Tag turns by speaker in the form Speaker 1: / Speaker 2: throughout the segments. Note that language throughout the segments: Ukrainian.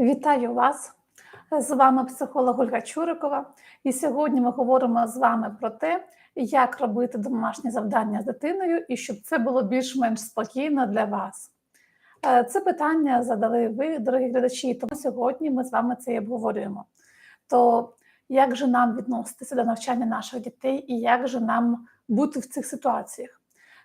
Speaker 1: Вітаю вас! З вами психолог Ольга Чурикова. І сьогодні ми говоримо з вами про те, як робити домашні завдання з дитиною і щоб це було більш-менш спокійно для вас. Е, Це питання задали ви, дорогі глядачі, тому сьогодні ми з вами це і обговорюємо. То як же нам відноситися до навчання наших дітей і як же нам бути в цих ситуаціях?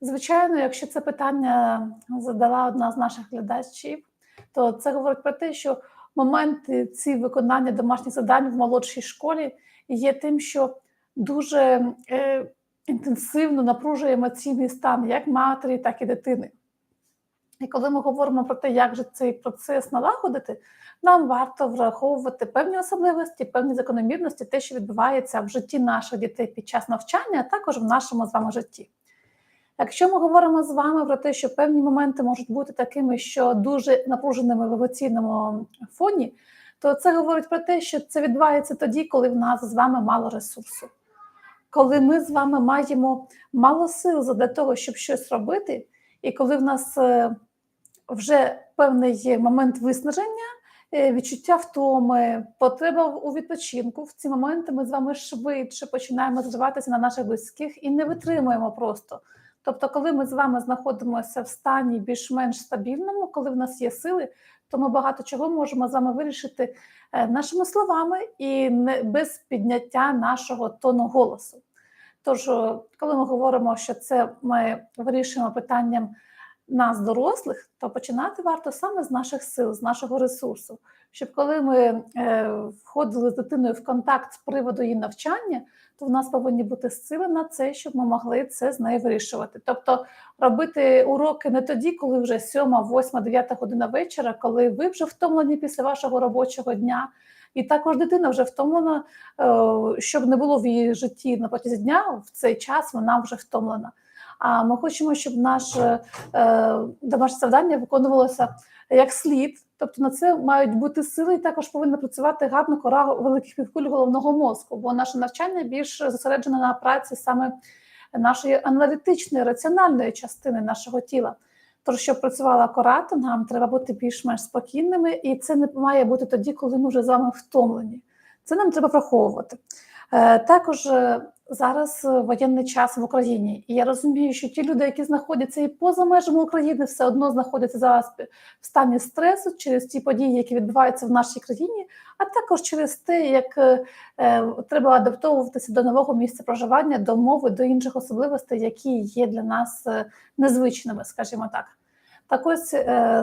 Speaker 1: Звичайно, якщо це питання задала одна з наших глядачів, то це говорить про те, що моменти ці виконання домашніх завдань в молодшій школі є тим, що дуже е, інтенсивно напружує емоційний стан як матері, так і дитини. І коли ми говоримо про те, як же цей процес налагодити, нам варто враховувати певні особливості, певні закономірності, те, що відбувається в житті наших дітей під час навчання, а також в нашому з вами житті. Якщо ми говоримо з вами про те, що певні моменти можуть бути такими, що дуже напруженими в емоційному фоні, то це говорить про те, що це відбувається тоді, коли в нас з вами мало ресурсу, коли ми з вами маємо мало сил для того, щоб щось робити, і коли в нас е, вже певний момент виснаження, е, відчуття втоми, потреба у відпочинку. В ці моменти ми з вами швидше починаємо зриватися на наших близьких і не витримуємо просто. Тобто, коли ми з вами знаходимося в стані більш-менш стабільному, коли в нас є сили, то ми багато чого можемо з вами вирішити е, нашими словами і не без підняття нашого тону голосу. Тож, е, коли ми говоримо, що це ми вирішуємо питанням нас, дорослих, то починати варто саме з наших сил, з нашого ресурсу, щоб коли ми е, входили з дитиною в контакт з приводу її навчання, то в нас повинні бути сили на це, щоб ми могли це з нею вирішувати. Тобто робити уроки не тоді, коли вже 7, 8, 9 година вечора, коли ви вже втомлені після вашого робочого дня. І також дитина вже втомлена, е, щоб не було в її житті на протязі дня в цей час вона вже втомлена. А ми хочемо, щоб наше е, домашнє завдання виконувалося як слід. Тобто на це мають бути сили, і також повинна працювати гарно кора великих півкуль головного мозку, бо наше навчання більш зосереджене на праці саме нашої аналітичної, раціональної частини нашого тіла. Тож, щоб працювала кора, то нам треба бути більш-менш спокійними, і це не має бути тоді, коли ми вже з вами втомлені. Це нам треба враховувати. Е, також е, зараз воєнний час в Україні, і я розумію, що ті люди, які знаходяться і поза межами України, все одно знаходяться зараз в стані стресу через ті події, які відбуваються в нашій країні, а також через те, як е, треба адаптовуватися до нового місця проживання, до мови, до інших особливостей, які є для нас незвичними, скажімо так. Так ось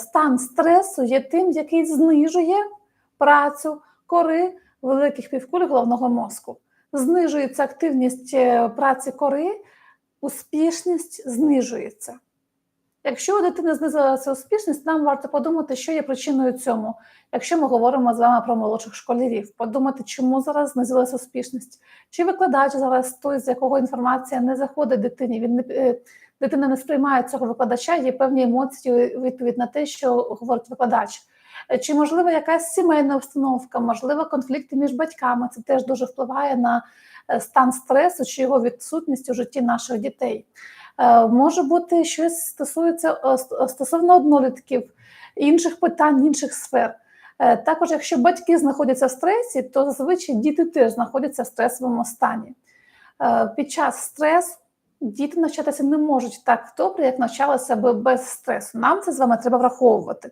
Speaker 1: стан стресу є тим, який знижує працю кори великих півкуль головного мозку знижується активність праці кори, успішність знижується. Якщо у дитини знизилася успішність, нам варто подумати, що є причиною цьому. Якщо ми говоримо з вами про молодших школярів, подумати, чому зараз знизилася успішність, чи викладач зараз той, з якого інформація не заходить дитині, він не дитина не сприймає цього викладача, є певні емоції відповідь на те, що говорить викладач. Чи можливо якась сімейна обстановка, можливо, конфлікти між батьками. Це теж дуже впливає на стан стресу чи його відсутність у житті наших дітей. Може бути щось стосується стосовно однолітків, інших питань, інших сфер. Також, якщо батьки знаходяться в стресі, то зазвичай діти теж знаходяться в стресовому стані. Під час стресу діти навчатися не можуть так добре, як навчалися би без стресу. Нам це з вами треба враховувати.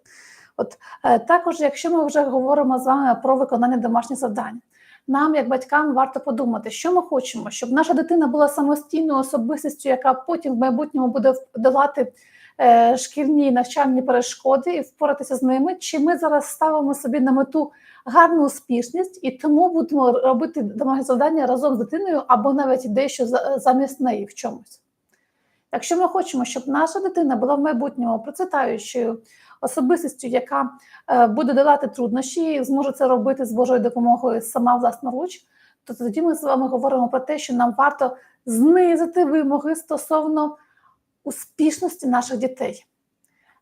Speaker 1: От е, також, якщо ми вже говоримо з вами про виконання домашніх завдань, нам, як батькам, варто подумати, що ми хочемо, щоб наша дитина була самостійною особистістю, яка потім в майбутньому буде долати е, шкільні навчальні перешкоди і впоратися з ними. Чи ми зараз ставимо собі на мету гарну успішність і тому будемо робити домашні завдання разом з дитиною або навіть дещо замість неї в чомусь? Якщо ми хочемо, щоб наша дитина була в майбутньому процвітаючою особистістю, яка е, буде долати труднощі, зможе це робити з Божою допомогою сама власноруч, то тоді ми з вами говоримо про те, що нам варто знизити вимоги стосовно успішності наших дітей.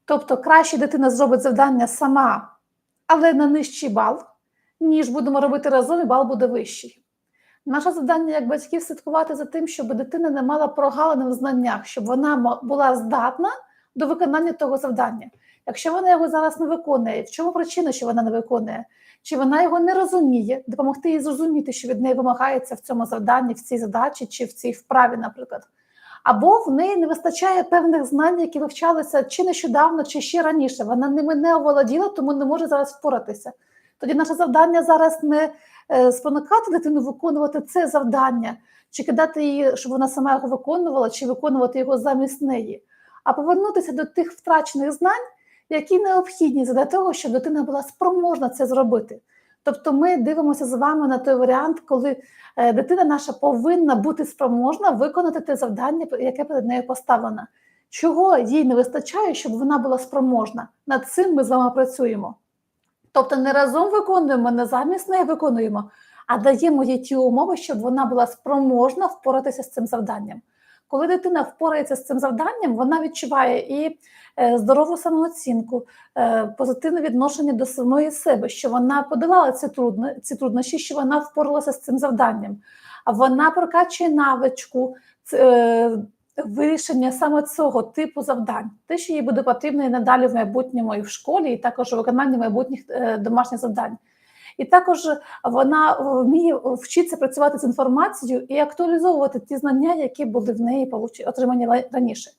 Speaker 1: Тобто, краще дитина зробить завдання сама, але на нижчий бал, ніж будемо робити разом, і бал буде вищий. Наше завдання як батьків слідкувати за тим, щоб дитина не мала прогалини в знаннях, щоб вона була здатна до виконання того завдання. Якщо вона його зараз не виконує, в чому причина, що вона не виконує? Чи вона його не розуміє, допомогти їй зрозуміти, що від неї вимагається в цьому завданні, в цій задачі чи в цій вправі, наприклад. Або в неї не вистачає певних знань, які вивчалися чи нещодавно, чи ще раніше. Вона ними не оволоділа, тому не може зараз впоратися. Тоді наше завдання зараз не е, спонукати дитину виконувати це завдання, чи кидати її, щоб вона сама його виконувала, чи виконувати його замість неї, а повернутися до тих втрачених знань, які необхідні для того, щоб дитина була спроможна це зробити. Тобто ми дивимося з вами на той варіант, коли е, дитина наша повинна бути спроможна виконати те завдання, яке перед нею поставлено. Чого їй не вистачає, щоб вона була спроможна? Над цим ми з вами працюємо. Тобто не разом виконуємо, не замість неї виконуємо, а даємо їй ті умови, щоб вона була спроможна впоратися з цим завданням. Коли дитина впорається з цим завданням, вона відчуває і е, здорову самооцінку, е, позитивне відношення до самої себе, що вона подолала ці, трудно, ці труднощі, що вона впоралася з цим завданням. А вона прокачує навичку е, вирішення саме цього типу завдань, те, що їй буде потрібно і надалі в майбутньому і в школі, і також у виконанні майбутніх домашніх завдань. І також вона вміє вчитися працювати з інформацією і актуалізовувати ті знання, які були в неї отримані раніше.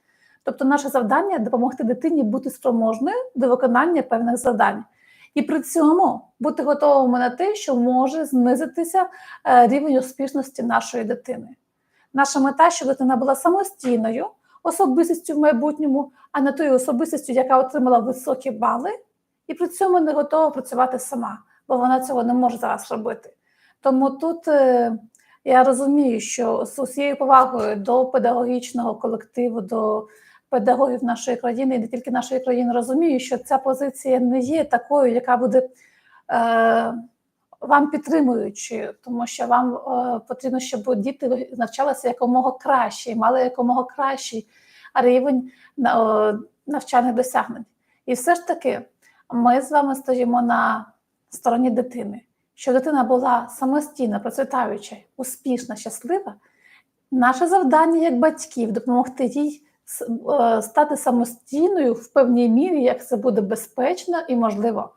Speaker 1: Тобто, наше завдання допомогти дитині бути спроможною до виконання певних завдань. І при цьому бути готовими на те, що може знизитися е, рівень успішності нашої дитини. Наша мета, щоб дитина була самостійною особистістю в майбутньому, а не тою особистістю, яка отримала високі бали, і при цьому не готова працювати сама бо вона цього не може зараз робити. Тому тут е, я розумію, що з усією повагою до педагогічного колективу, до педагогів нашої країни, і не тільки нашої країни, розумію, що ця позиція не є такою, яка буде е, вам підтримуючою, тому що вам е, потрібно, щоб діти навчалися якомога краще мали якомога кращий рівень навчальних досягнень. І все ж таки, ми з вами стоїмо на стороні дитини, щоб дитина була самостійна, процвітаюча, успішна, щаслива, наше завдання як батьків допомогти їй е, стати самостійною в певній мірі, як це буде безпечно і можливо.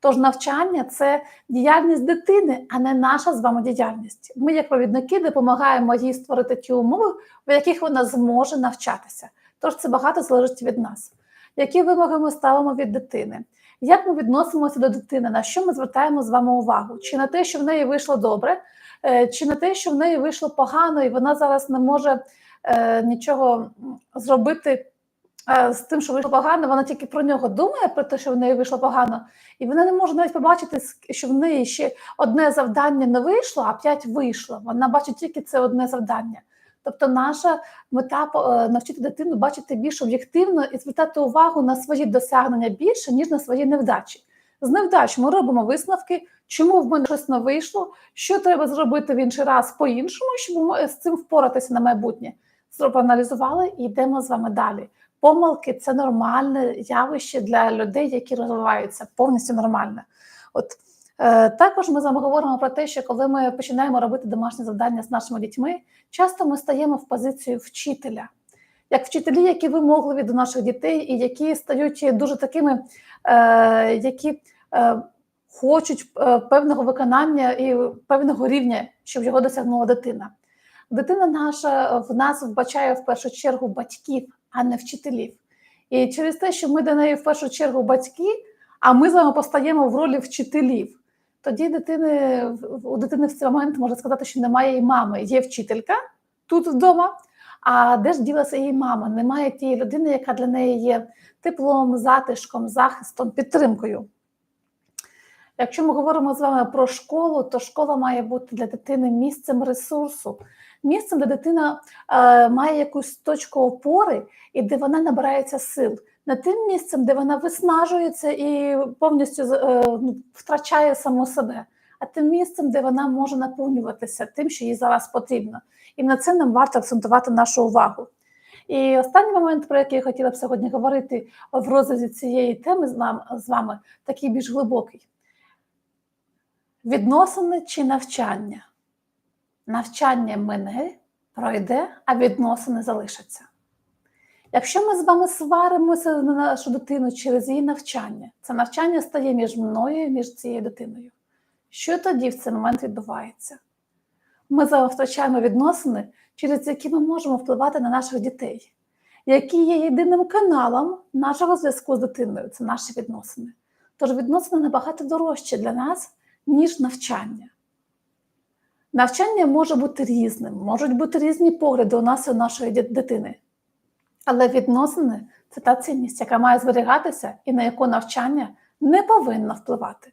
Speaker 1: Тож навчання це діяльність дитини, а не наша з вами діяльність. Ми, як провідники, допомагаємо їй створити ті умови, в яких вона зможе навчатися. Тож це багато залежить від нас. Які вимоги ми ставимо від дитини? Як ми відносимося до дитини? На що ми звертаємо з вами увагу? Чи на те, що в неї вийшло добре, е, чи на те, що в неї вийшло погано, і вона зараз не може е, нічого зробити е, з тим, що вийшло погано, вона тільки про нього думає, про те, що в неї вийшло погано, і вона не може навіть побачити, що в неї ще одне завдання не вийшло, а п'ять вийшло. Вона бачить тільки це одне завдання. Тобто, наша мета е, навчити дитину бачити більш об'єктивно і звертати увагу на свої досягнення більше, ніж на свої невдачі. З невдач ми робимо висновки, чому в мене щось не вийшло, що треба зробити в інший раз по-іншому, щоб з цим впоратися на майбутнє. Проаналізували і йдемо з вами далі. Помилки це нормальне явище для людей, які розвиваються, повністю нормальне. От також ми з вами говоримо про те, що коли ми починаємо робити домашні завдання з нашими дітьми, часто ми стаємо в позицію вчителя, як вчителі, які вимогливі до наших дітей, і які стають дуже такими, е, які е, хочуть певного виконання і певного рівня, щоб його досягнула дитина. Дитина наша в нас вбачає в першу чергу батьків, а не вчителів. І через те, що ми до неї в першу чергу батьки, а ми з вами постаємо в ролі вчителів тоді дитини у дитини в цей момент можна сказати, що немає і мами. Є вчителька тут вдома. А де ж ділася її мама? Немає тієї людини, яка для неї є теплом, затишком, захистом, підтримкою. Якщо ми говоримо з вами про школу, то школа має бути для дитини місцем ресурсу, місцем, де дитина е, має якусь точку опори і де вона набирається сил не тим місцем, де вона виснажується і повністю е, ну, втрачає саму себе, а тим місцем, де вона може наповнюватися тим, що їй зараз потрібно. І на це нам варто акцентувати нашу увагу. І останній момент, про який я хотіла б сьогодні говорити в розрізі цієї теми з вами, такий більш глибокий. Відносини чи навчання? Навчання мене пройде, а відносини залишаться. Якщо ми з вами сваримося на нашу дитину через її навчання, це навчання стає між мною і між цією дитиною. Що тоді в цей момент відбувається? Ми втрачаємо відносини, через які ми можемо впливати на наших дітей, які є єдиним каналом нашого зв'язку з дитиною це наші відносини. Тож відносини набагато дорожчі для нас, ніж навчання. Навчання може бути різним, можуть бути різні погляди у нас і у нашої дитини. Але відносини це та цінність, яка має зберігатися і на яку навчання не повинно впливати.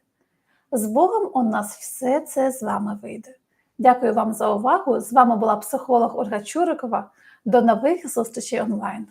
Speaker 1: З Богом у нас все це з вами вийде. Дякую вам за увагу. З вами була психолог Ольга Чурикова. До нових зустрічей онлайн.